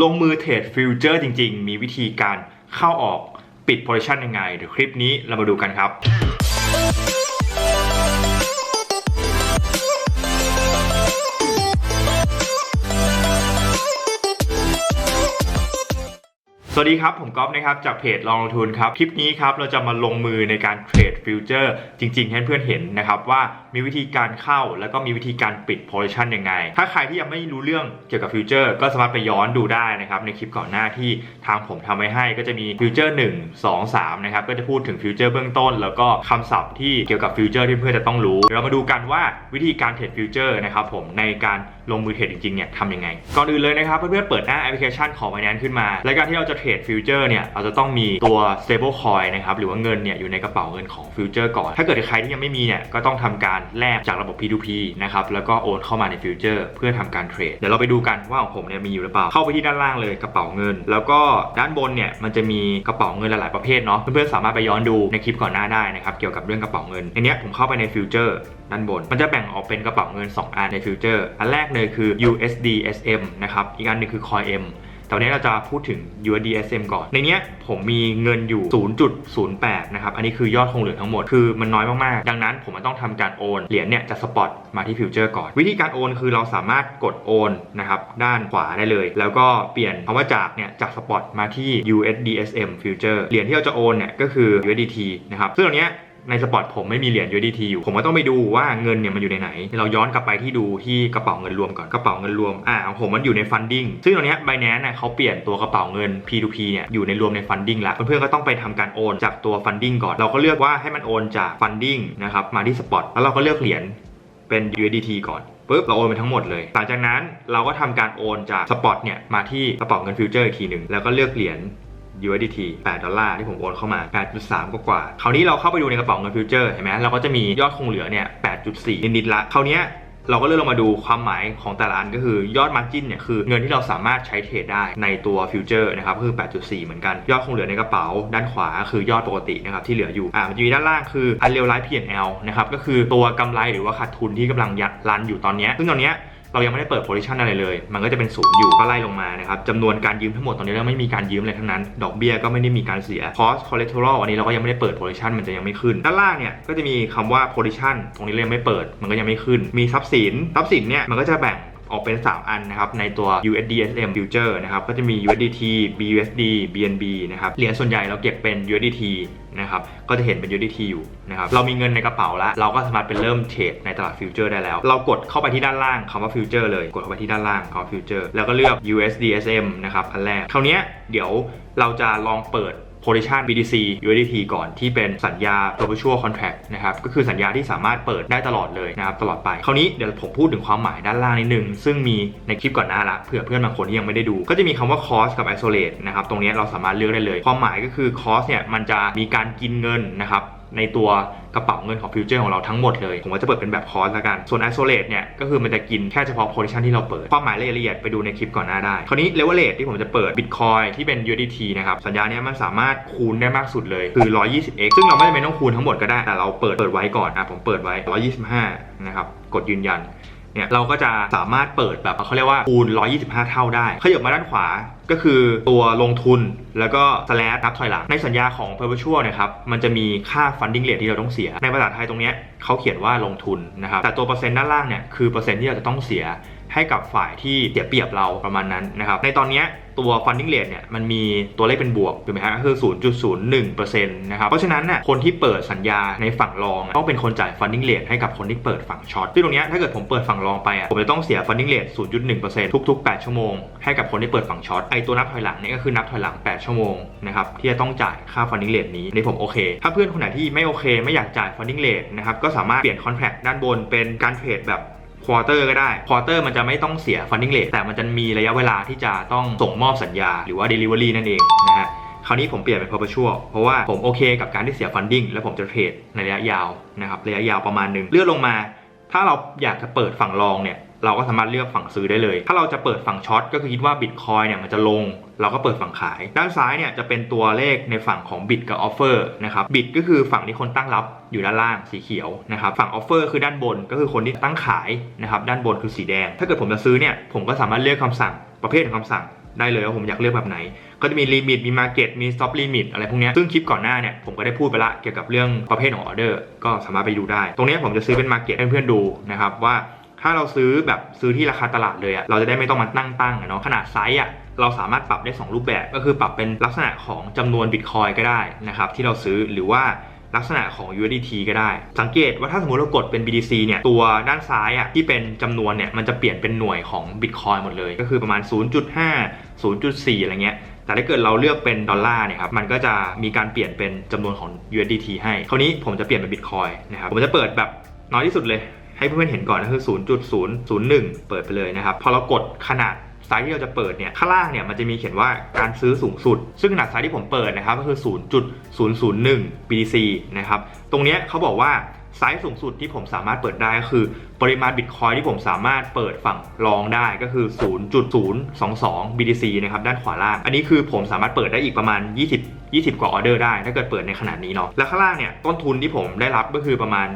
ลงมือเทรดฟิวเจอร์จริง ๆ มีวิธีการเข้าออกปิดโพซิชันยังไง เดี๋ยวคลิปนี้เรามาดูกันครับ สวัสดีครับ ผมก๊อฟนะครับ จากเพจลองลงทุนครับ คลิปนี้ครับ เราจะมาลงมือในการเทรดฟิวเจอร์จริง ๆ ให้เพื่อนเห็นนะครับ ว่ามีวิธีการเข้าแล้วก็มีวิธีการปิด position ยังไง ถ้าใครที่ยังไม่รู้เรื่องเกี่ยวกับฟิวเจอร์ก็สามารถไปย้อนดูได้นะครับ ในคลิปก่อนหน้าที่ทางผมทำไว้ให้ก็จะมีฟิวเจอร์1 2 3นะครับก็จะพูดถึงฟิวเจอร์เบื้องต้น แล้วก็คำศัพท์ที่เกี่ยวกับฟิวเจอร์ที่เพื่อนจะต้องรู้เรามาดูกันว่าวิธีการเทรดฟิวเจอร์นะครับผมในการลงมือเทรดจริงๆเนี่ยทำยังไง ก่อนอื่นเลยนะครับเพื่อนๆเปิดหน้าแอปพลิเคชันของ Binance ขึ้นมา และการที่เราจะเทรดฟิวเจอร์เนี่ยเราจะต้องมีตัว stable coin นะครับหรือว่าเงินเนี่ยอยู่ในกระเป๋าเงินของฟิวเจอร์ก่อน ถ้าเกิดใครที่ยังไม่มีเนี่ยก็ต้องทำการแลกจากระบบ P2P นะครับแล้วก็โอนเข้ามาในฟิวเจอร์เพื่อทำการเทรดเดี๋ยวเราไปดูกันว่าของผมเนี่ยมีอยู่หรือเปล่าเข้าไปที่ด้านล่างเลยกระเป๋าเงิน แล้วก็ด้านบนเนี่ยมันจะมีกระเป๋าเงินหลายๆประเภทเนาะเพื่อนๆสามารถไปย้อนดูในคลิปก่อนหน้าได้นะครับเกี่ยวกับเรื่องกระเป๋าเงินในนี้ผมเข้าไปในฟิวเจอร์ด้านบน มันจะแบ่งออกเป็นกระเป๋าเงิน 2 อันในฟิวเจอร์อันแรกเลยคือ USD SM นะครับ อีกอันหนึงคือ CoinM แต่วันนี้เราจะพูดถึง USD SM ก่อน ในนี้ผมมีเงินอยู่ 0.08 นะครับ อันนี้คือยอดคงเหลือทั้งหมด คือมันน้อยมาก ๆ ดังนั้นผมมันต้องทำการโอน เหรียญเนี่ยจะสปอตมาที่ฟิวเจอร์ก่อน วิธีการโอนคือเราสามารถกดโอนนะครับ ด้านขวาได้เลย แล้วก็เปลี่ยนคำว่าจากเนี่ยจากสปอตมาที่ USDSM Future เหรียญที่เราจะโอนเนี่ยก็คือ USDT นะครับ ซึ่งตรงนี้ ในสปอตผมไม่มีเหรียญ USDT อยู่ ผมก็ต้องไปดูว่าเงินเนี่ยมันอยู่ในไหน เราย้อนกลับไปที่ดูที่กระเป๋าเงินรวมก่อน กระเป๋าเงินรวม อ่าของผมมันอยู่ใน funding ซึ่งตรงเนี้ย Binance เนี่ยเขาเปลี่ยนตัวกระเป๋าเงิน P2P เนี่ยอยู่ในรวมใน funding แล้วเพื่อนๆก็ต้องไปทำการโอนจากตัว funding ก่อน เราก็เลือกว่าให้มันโอนจาก funding นะครับมาที่ spot แล้วเราก็เลือกเหรียญเป็น USDT ก่อนปุ๊บเราโอนไปทั้งหมดเลย หลังจากนั้นเราก็ทำการโอนจากสปอตเนี่ยมาที่กระเป๋าเงินฟิวเจอร์อีกทีหนึ่งแล้วก็เลือกเหรียญ USDT 8 ดอลลาร์ที่ผมโอนเข้ามา 8.3 กว่าๆคราวนี้เราเข้าไปดูในกระเป๋าเงินฟิวเจอร์เห็นไหมเราก็จะมียอดคงเหลือเนี่ย 8.4 นิดๆละ คราวนี้เราก็เลื่อนลงมาดูความหมายของแต่ละอันก็คือยอดมาร์จินเนี่ยคือเงินที่เราสามารถใช้เทรดได้ในตัวฟิวเจอร์นะครับคือ 8.4 เหมือนกัน ยอดคงเหลือในกระเป๋าด้านขวาคือยอดปกตินะครับที่เหลืออยู่อ่ามันจะมีด้านล่างคือ unrealized P&L นแอลนะครับก็คือตัวกำไรหรือว่าขาดทุนที่กำลังยัดรันอยู่ตอนนี้ซึ่งตอนเนี้ย เรายังไม่ได้เปิด position อะไรเลย มันก็จะเป็นศูนย์อยู่ก็ไล่ลงมานะครับจำนวนการยืมทั้งหมดตอนนี้เราไม่มีการยืมอะไรทั้งนั้น ดอกเบี้ยก็ไม่ได้มีการเสีย cost collateral อันนี้เราก็ยังไม่ได้เปิด position มันจะยังไม่ขึ้น ด้านล่างเนี่ยก็จะมีคำว่า position ตรงนี้เรายังไม่เปิด มันก็ยังไม่ขึ้น มีทรัพย์สิน ทรัพย์สินเนี่ยมันก็จะแบ่ง ออกเป็น 3 อันนะครับในตัว USDSM Future นะครับก็จะมี USDT BUSD BNB นะครับเหรียญส่วนใหญ่เราเก็บเป็น USDT นะครับก็จะเห็นเป็น USDT อยู่นะครับเรามีเงินในกระเป๋าแล้ว เราก็สามารถเป็นเริ่มเทรดในตลาดฟิวเจอร์ได้แล้ว เรากดเข้าไปที่ด้านล่างคำว่าฟิวเจอร์เลยกดเข้าไปที่ด้านล่างคำว่าฟิวเจอร์แล้วก็เลือก USDSM นะครับอันแรกคราวนี้เดี๋ยวเราจะลองเปิด position BTC USDT ก่อนที่เป็นสัญญา perpetual contract นะครับก็คือสัญญาที่สามารถเปิดได้ตลอดเลยนะครับตลอดไปคราวนี้เดี๋ยวผมพูดถึงความหมายด้านล่างนิดนึง ซึ่งมีในคลิปก่อนหน้าละเผื่อเพื่อนบางคนที่ยังไม่ได้ดู ก็จะมีคำว่า cost กับ isolate นะครับตรงนี้เราสามารถเลือกได้เลย ความหมายก็คือ cost เนี่ยมันจะมีการกินเงินนะครับ ในตัวกระเป๋าเงินของฟิวเจอร์ของเราทั้งหมดเลย ผมว่าจะเปิดเป็นแบบคอร์สละกัน ส่วนไอโซเลตเนี่ยก็คือมันจะกินแค่เฉพาะโพซิชันที่เราเปิด ความหมายรายละเอียดไปดูในคลิปก่อนหน้าได้ คราวนี้เลเวลเลตที่ผมจะเปิดบิตคอยที่เป็น USDT นะครับ สัญญาเนี้ยมันสามารถคูณได้มากสุดเลยคือ 120x ซึ่งเราไม่จำเป็นต้องคูณทั้งหมดก็ได้แต่เราเปิดเปิดไว้ก่อนอะผมเปิดไว้ 125 นะครับกดยืนยัน เนี่ยเราก็จะสามารถเปิดแบบเขาเรียกว่าคูณ 125 เท่าได้ขยับมาด้านขวาก็คือตัวลงทุนแล้วก็ slash นับถอยหลัง ในสัญญาของ perpetual นะครับ มันจะมีค่า funding rate ที่เราต้องเสีย ในภาษาไทยตรงเนี้ยเขาเขียนว่าลงทุนนะครับ แต่ตัวเปอร์เซ็นต์ด้านล่างเนี่ย คือเปอร์เซ็นต์ที่เราจะต้องเสียให้กับฝ่ายที่เสียเปรียบเราประมาณนั้นนะครับ ในตอนเนี้ย ตัว funding rate เนี่ยมันมีตัวเลขเป็นบวกถูกไหมฮะก็คือ 0.01%นะครับเพราะฉะนั้นน่ะคนที่เปิดสัญญาในฝั่งรองต้องเป็นคนจ่าย funding rate ให้กับคนที่เปิดฝั่งช็อตซึ่งตรงเนี้ยถ้าเกิดผมเปิดฝั่งรองไปอะผมจะต้องเสีย funding rate 0.1%ทุกๆ 8 ชั่วโมง ให้กับคนที่เปิดฝั่งช็อตไอตัวนับถอยหลังเนี่ยก็คือนับถอยหลัง 8 ชั่วโมงนะครับที่จะต้องจ่ายค่า funding rate นี้ในผมโอเค ถ้าเพื่อนคนไหนที่ไม่โอเค ไม่อยากจ่าย funding rate นะครับก็สามารถเปลี่ยน contract ด้านบนเป็นการเทรดแบบ ควอเตอร์ก็ได้ควอเตอร์มันจะไม่ต้องเสียฟันดิ้งเลทแต่มันจะมีระยะเวลาที่จะต้องส่งมอบสัญญาหรือว่า delivery นั่นเองนะฮะคราวนี้ผมเปลี่ยนเป็น perpetual เพราะว่าผมโอเคกับการที่เสียฟันดิ้งแล้วผมจะเทรดในระยะยาวนะครับระยะยาวประมาณหนึ่งเลื่อนลงมา ถ้าเราอยากจะเปิดฝั่งรองเนี่ย เราก็สามารถเลือกฝั่งซื้อได้เลย ถ้าเราจะเปิดฝั่งช็อตก็คือคิดว่า Bitcoin เนี่ยมันจะลง เราก็เปิดฝั่งขาย ด้านซ้ายเนี่ยจะเป็นตัวเลขในฝั่งของ Bit กับ Offer นะครับ Bit ก็คือฝั่งที่คนตั้งรับอยู่ด้านล่างสีเขียวนะครับฝั่ง Offer คือด้านบนก็คือคนที่ตั้งขายนะครับด้านบนคือสีแดง ถ้าเกิดผมจะซื้อเนี่ยผมก็สามารถเลือกคำสั่งประเภทของคำสั่งได้เลยว่าผมอยากเลือกแบบไหน ก็จะมีลิมิต มีมาเก็ต มีสต็อปลิมิตอะไรพวกนี้ ซึ่งคลิปก่อนหน้าเนี่ยผมก็ได้พูดไปละเกี่ยวกับเรื่องประเภทของออเดอร์ ก็สามารถไปดูได้ ตรงนี้ผมจะซื้อเป็นมาเก็ตให้เพื่อนๆดูนะครับว่า ถ้าเราซื้อแบบซื้อที่ราคาตลาดเลยอะเราจะได้ไม่ต้องมาตั้งตั้งเนาะขนาดไซส์อะเราสามารถปรับได้ 2 รูปแบบก็คือปรับเป็นลักษณะของจำนวนบิตคอยก็ได้นะครับที่เราซื้อหรือว่าลักษณะของ USDT ก็ได้ สังเกตว่าถ้าสมมติเรากดเป็น BTC เนี่ย ตัวด้านซ้ายอะที่เป็นจำนวนเนี่ย มันจะเปลี่ยนเป็นหน่วยของ Bitcoin หมดเลย ก็คือประมาณ 0.5 0.4 อะไรเงี้ย แต่ถ้าเกิดเราเลือกเป็นดอลลาร์เนี่ยครับ มันก็จะมีการเปลี่ยนเป็นจำนวนของ USDT ให้ คราวนี้ผมจะเปลี่ยนเป็น Bitcoin นะครับ ผมจะเปิดแบบน้อยที่สุดเลย ให้เพื่อนๆเห็นก่อนก็คือ 0.001 เปิดไปเลยนะครับ พอเรากดขนาดไซส์ที่เราจะเปิดเนี่ยข้างล่างเนี่ยมันจะมีเขียนว่าการซื้อสูงสุด ซึ่งขนาดไซส์ที่ผมเปิดนะครับก็คือ 0.001 BTC นะครับตรงเนี้ยเขาบอกว่าไซส์สูงสุดที่ผมสามารถเปิดได้ก็คือ ปริมาณบิตคอยที่ผมสามารถเปิดฝั่งรองได้ก็คือ 0.022 BTC นะครับด้านขวาล่าง อันนี้คือผมสามารถเปิดได้อีกประมาณ 20 20 กว่าออเดอร์ได้ ถ้าเกิดเปิดในขนาดนี้เนาะแล้วข้างล่างเนี่ยต้นทุนที่ผมได้รับก็คือประมาณ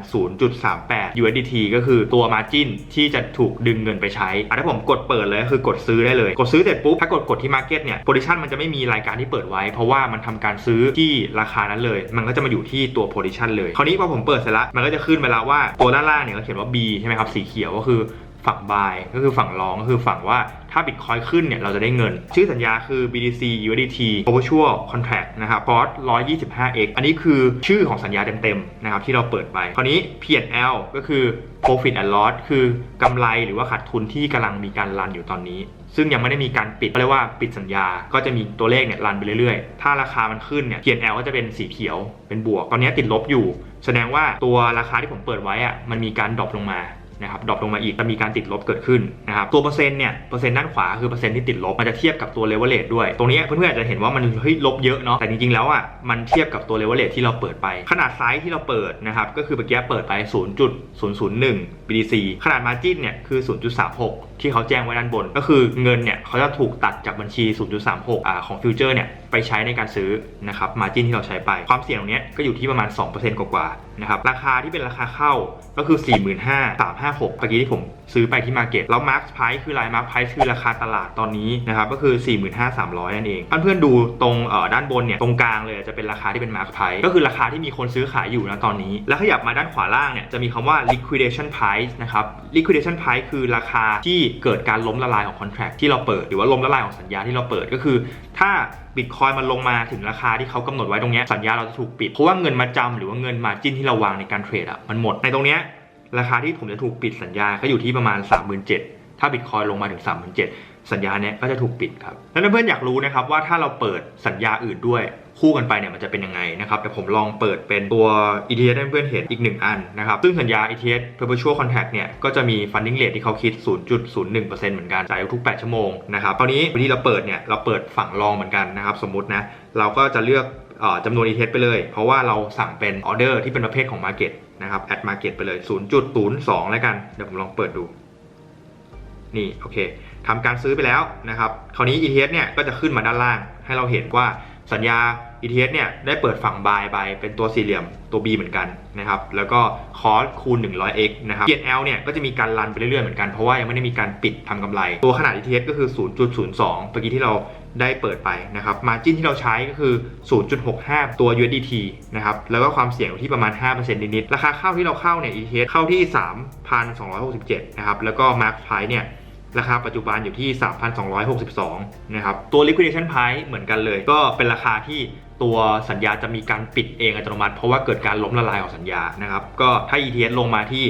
0.38 USDT ก็คือตัว margin ที่จะถูกดึงเงินไปใช้อะถ้าผมกดเปิดเลยคือกดซื้อได้เลย กดซื้อเสร็จปุ๊บถ้ากดกดที่ market เนี่ย position มันจะไม่มีรายการที่เปิดไว้ เพราะว่ามันทำการซื้อที่ราคานั้นเลย มันก็จะมาอยู่ที่ตัว position เลยคราวนี้พอผมเปิดเสร็จล้วมันก็จะขึ้นไปแล้วว่าตัวด้านล่างเนี่ยก็เขียนว่า B ใช่ไหมครับสีเขียวก็คือ ฝั่ง buy ก็คือฝั่งรองก็คือฝั่งว่าถ้า Bitcoin ขึ้นเนี่ยเราจะได้เงิน ชื่อสัญญาคือ BTC USDT Perpetual Contract นะครับ cost 125x อันนี้คือชื่อของสัญญาเต็มๆนะครับที่เราเปิดไปคราวนี้ P&L ก็คือ Profit and Loss คือกำไรหรือว่าขาดทุนที่กำลังมีการรันอยู่ตอนนี้ ซึ่งยังไม่ได้มีการปิดเรียกว่าปิดสัญญา ก็จะมีตัวเลขเนี่ยรันไปเรื่อยๆ ถ้าราคามันขึ้นเนี่ย P&L ก็จะเป็นสีเขียวเป็นบวก ตอนนี้ติดลบอยู่ แสดงว่าตัวราคาที่ผมเปิดไว้อะมันมีการดรอปลงมา นะครับดรอปลงมาอีกจะมีการติดลบเกิดขึ้นนะครับตัวเปอร์เซ็นต์เนี่ยเปอร์เซ็นต์ด้านขวาคือเปอร์เซ็นต์ที่ติดลบมันจะเทียบกับตัวเลเวลเลตด้วย ตรงนี้เพื่อนๆอาจจะเห็นว่ามันเฮ้ยลบเยอะเนาะแต่จริงๆแล้วอะมันเทียบกับตัวเลเวลเลตที่เราเปิดไป ขนาดไซส์ที่เราเปิดนะครับก็คือเมื่อกี้เปิดไป 0.001 BTC ขนาดมาจินเนี่ยคือ 0.36ที่เขาแจ้งไว้ด้านบน ก็คือเงินเนี่ยเขาจะถูกตัดจากบัญชี 0.36อ่าของฟิวเจอร์เนี่ยไปใช้ในการซื้อนะครับมาจินที่เราใช้ไป ความเสี่ยงตรงเนี้ยก็อยู่ที่ประมาณ 2%กว่าๆนะครับราคาที่เป็นราคาเข้าก็คือ 45,356เมื่อกี้ที่ผมซื้อไปที่มาเก็ตแล้วมาร์คไพรซ์คืออะไรมาร์คไพรซ์คือราคาตลาดตอนนี้นะครับก็คือ 45,300 นั่นเองเพื่อนๆดูตรงด้านบนเนี่ยตรงกลางเลยจะเป็นราคาที่เป็นมาร์คไพรซ์ก็คือราคาที่มีคนซื้อขายอยู่นะตอนนี้ แล้วขยับมาด้านขวาล่างเนี่ยจะมีคำว่า liquidation price นะครับ liquidation price คือราคาที่เกิดการล้มละลายของ contract ที่เราเปิด หรือว่าล้มละลายของสัญญาที่เราเปิดก็คือ ถ้าบิตคอยมันลงมาถึงราคาที่เขากำหนดไว้ตรงเนี้ยสัญญาเราจะถูกปิด เพราะว่าเงินมาจำหรือว่าเงินมาจิ้นที่เราวางในการเทรดอะมันหมดในตรงเนี้ยราคาที่ผมจะถูกปิดสัญญาก็อยู่ที่ประมาณ 37,000ถ้าบิตคอยลงมาถึง 37,000สัญญาเนี้ยก็จะถูกปิดครับแล้วเพื่อนๆอยากรู้นะครับว่าถ้าเราเปิดสัญญาอื่นด้วย คู่กันไปเนี่ยมันจะเป็นยังไงนะครับแต่ผมลองเปิดเป็นตัว ETH ให้เพื่อนเห็นอีกหนึ่งอันนะครับซึ่งสัญญา ETH Perpetual Contract เนี่ยก็จะมี funding rate ที่เขาคิด 0.01%เหมือนกันจ่ายทุก 8 ชั่วโมงนะครับคราวนี้วันที่เราเปิดเนี่ยเราเปิดฝั่งรองเหมือนกันนะครับสมมตินะเราก็จะเลือกอจำนวน ETH ไปเลย เพราะว่าเราสั่งเป็นออเดอร์ที่เป็นประเภทของ Market นะครับ at Market ไปเลย 0.02 แล้วกัน เดี๋ยวผมลองเปิดดู นี่โอเคทำการซื้อไปแล้วนะครับ คราวนี้ ETH เนี่ยก็จะขึ้นมาด้านล่างให้เราเห็นว่าสัญญา ETH เนี่ยได้เปิดฝั่ง buy ไปเป็นตัวสี่เหลี่ยมตัว B เหมือนกันนะครับแล้วก็คอสคูณ 100x นะครับ P&L เนี่ยก็จะมีการรันไปเรื่อยๆเหมือนกันเพราะว่ายังไม่ได้มีการปิดทำกำไร ตัวขนาด ETH ก็คือ 0.02เมื่อกี้ที่เราได้เปิดไปนะครับ Margin ที่เราใช้ก็คือ 0.65 ตัว USDT นะครับแล้วก็ความเสี่ยงอยู่ที่ประมาณ 5%นิดๆราคาเข้าที่เราเข้าเนี่ย ETH เข้าที่ 3,267 นะครับแล้วก็ Mark Price เนี่ยราคาปัจจุบันอยู่ที่ 3,262 นะครับ ตัว liquidation price เหมือนกันเลย ก็เป็นราคาที่ ตัวสัญญาจะมีการปิดเองอัตโนมัติ เพราะว่าเกิดการล้มละลายของสัญญานะครับก็ถ้า ETS ลงมาที่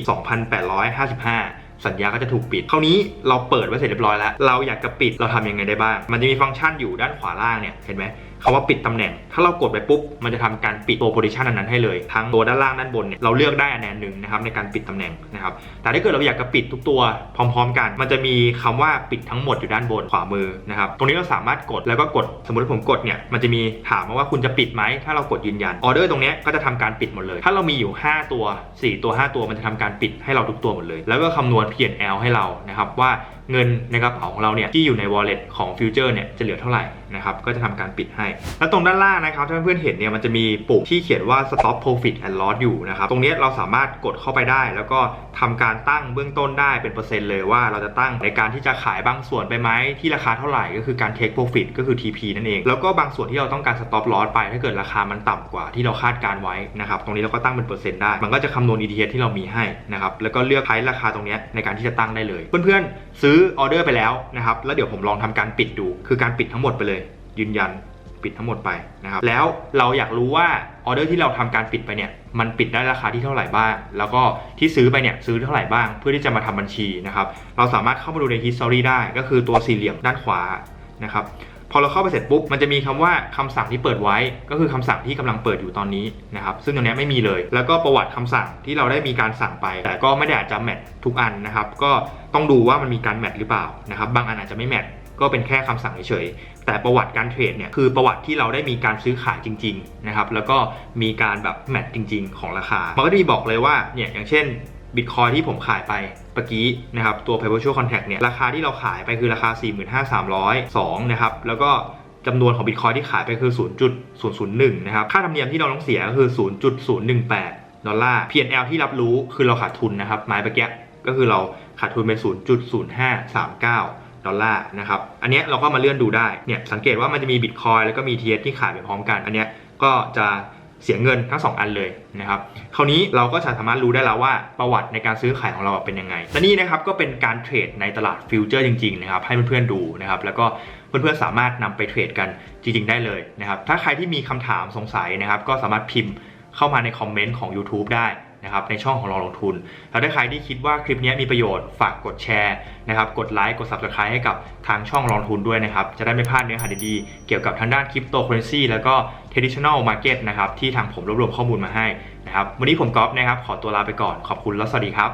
2,855สัญญาก็จะถูกปิด คราวนี้เราเปิดไว้เสร็จเรียบร้อยแล้ว เราอยากจะปิดเราทำยังไงได้บ้าง มันจะมีฟังก์ชันอยู่ด้านขวาล่างเนี่ย เห็นไหม คำว่าปิดตำแหน่ง ถ้าเรากดไปปุ๊บ มันจะทำการปิดตัวโพซิชันนั้นให้เลย ทั้งตัวด้านล่างด้านบนเนี่ย เราเลือกได้อันแนนหนึ่งนะครับในการปิดตำแหน่งนะครับ แต่ถ้าเกิดเราอยากจะปิดทุกตัวพร้อม ๆ กัน มันจะมีคำว่าปิดทั้งหมดอยู่ด้านบนขวามือนะครับ ตรงนี้เราสามารถกดแล้วก็กด สมมติผมกดเนี่ย มันจะมีถามมาว่าคุณจะปิดไหม ถ้าเรากดยืนยัน ออเดอร์ตรงนี้ก็จะทำการปิดหมดเลย ถ้าเรามีอยู่ 5 ตัว 4 ตัว 5 ตัว มันจะทำการปิดให้เราทุกตัวหมดเลย แล้วก็คำนวณ P&L ให้เรานะครับว่า เงินในกระเป๋าของเราเนี่ยที่อยู่ใน wallet ของฟิวเจอร์เนี่ยจะเหลือเท่าไหร่นะครับก็จะทำการปิดให้ แล้วตรงด้านล่างนะครับถ้าเพื่อนเห็นเนี่ยมันจะมีปุ่มที่เขียนว่า stop profit and loss อยู่นะครับตรงนี้เราสามารถกดเข้าไปได้ แล้วก็ทำการตั้งเบื้องต้นได้เป็นเปอร์เซ็นต์เลยว่าเราจะตั้งในการที่จะขายบางส่วนไปไหมที่ราคาเท่าไหร่ก็คือการ take profit ก็คือ TP นั่นเอง แล้วก็บางส่วนที่เราต้องการ stop loss ไปถ้าเกิดราคามันต่ำกว่าที่เราคาดการไว้นะครับตรงนี้เราก็ตั้งเป็นเปอร์เซ็นต์ได้ มันก็จะคำนวณ ETH ที่เรามีให้นะครับแล้วก็เลือกไพราคาตรงนี้ในการที่จะตั้งได้เลย เพื่อนๆซื้อออเดอร์ไปแล้วนะครับ แล้วเดี๋ยวผมลองทำการปิดดู คือการปิดทั้งหมดไปเลย ยืนยันปิดทั้งหมดไปนะครับ แล้วเราอยากรู้ว่าออเดอร์ที่เราทำการปิดไปเนี่ย มันปิดได้ราคาที่เท่าไหร่บ้าง แล้วก็ที่ซื้อไปเนี่ยซื้อเท่าไหร่บ้าง เพื่อที่จะมาทำบัญชีนะครับ เราสามารถเข้ามาดูใน history ได้ ก็คือตัวสี่เหลี่ยมด้านขวานะครับ พอเราเข้าไปเสร็จปุ๊บมันจะมีคำว่าคำสั่งที่เปิดไว้ ก็คือคำสั่งที่กำลังเปิดอยู่ตอนนี้นะครับซึ่งตรงนี้ไม่มีเลย แล้วก็ประวัติคำสั่งที่เราได้มีการสั่งไป แต่ก็ไม่ได้อาจจะแมททุกอันนะครับก็ต้องดูว่ามันมีการแมทหรือเปล่านะครับบางอันอาจจะไม่แมทก็เป็นแค่คำสั่งเฉยๆแต่ประวัติการเทรดเนี่ยคือประวัติที่เราได้มีการซื้อขายจริงๆนะครับแล้วก็มีการแบบแมทจริง ๆ ของราคา มันก็จะมีบอกเลยว่าเนี่ยอย่างเช่น บิตคอยที่ผมขายไปเมื่อกี้นะครับตัว perpetual contract เนี่ยราคาที่เราขายไปคือราคา 45,302นะครับแล้วก็จำนวนของบิตคอยที่ขายไปคือ 0.001นะครับค่าธรรมเนียมที่เราต้องเสียก็คือ 0.018 ดอลลาร์ P&L ที่รับรู้คือเราขาดทุนนะครับไม้เมื่อกี้ก็คือเราขาดทุนไป 0.0539ดอลลาร์นะครับ อันนี้เราก็มาเลื่อนดูได้ เนี่ยสังเกตว่ามันจะมีบิตคอยแล้วก็มี TS ที่ขายไปพร้อมกัน อันนี้ก็จะ เสียเงินทั้ง 2 อันเลยนะครับ คราวนี้เราก็จะสามารถรู้ได้แล้วว่าประวัติในการซื้อขายของเราเป็นยังไง และนี่นะครับก็เป็นการเทรดในตลาดฟิวเจอร์จริงๆนะครับให้เพื่อนๆดูนะครับ แล้วก็เพื่อนๆสามารถนำไปเทรดกันจริง ๆ ได้เลยนะครับ ถ้าใครที่มีคำถามสงสัยนะครับ ก็สามารถพิมพ์เข้ามาในคอมเมนต์ของ YouTube ได้ นะครับในช่องของเราลงทุน แล้วถ้าใครที่คิดว่าคลิปนี้มีประโยชน์ฝากกดแชร์นะครับกดไลค์กด Subscribe ให้กับทางช่องลงทุนด้วยนะครับจะได้ไม่พลาดเนื้อหาดีๆ เกี่ยวกับทางด้านคริปโตเคอเรนซีแล้วก็ traditional market นะครับที่ทางผมรวบรวมข้อมูลมาให้นะครับวันนี้ผมก๊อฟนะครับขอตัวลาไปก่อนขอบคุณและสวัสดีครับ